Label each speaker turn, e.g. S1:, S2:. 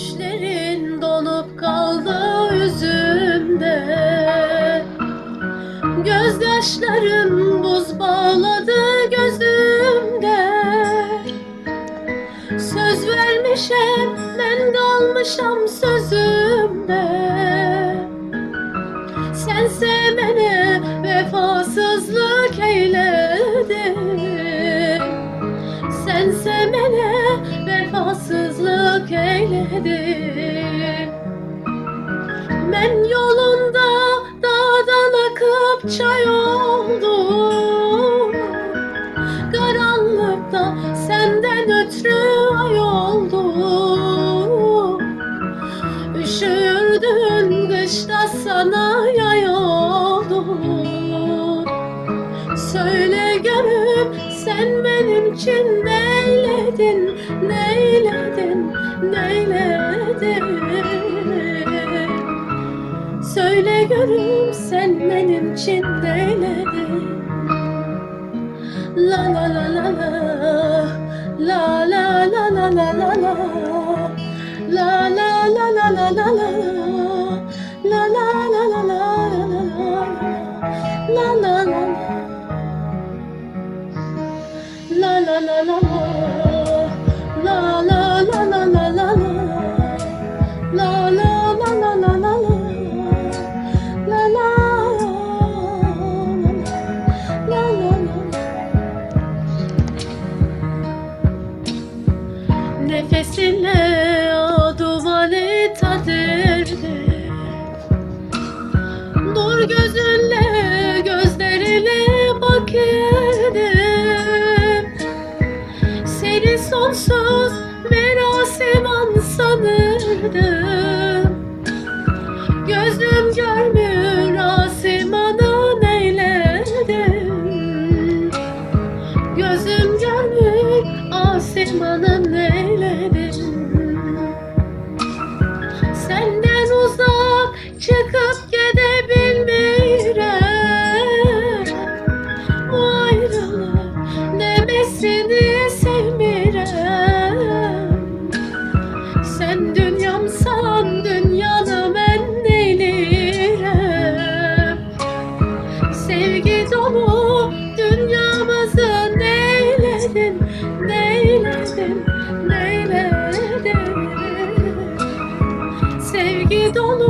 S1: Düşlerin donup kaldı yüzümde. Gözyaşların buz bağladı gözümde. Söz vermişem ben dalmışam sözümde. Sen sevmene vefasızlık eyledin. Sen sevmene vefasızlık eyledin Ben yolunda dağdan akıp çay oldum. Karanlıkta senden ötürü ay oldum. Üşürdün kışta sana yay oldum. Söyle görüm sen benim için neyledin, neyledin, neyledin Söyle görüm sen benim için neyledin la la la la La la la la la la la La la la la la la la La la la la la la La la la La la la la La Nefesine o dumanı tadirdi Dur gözünle gözlerine bak edip Seni sonsuz merasim sanırdım asimanı neyledim Senden uzak çıkıp dolu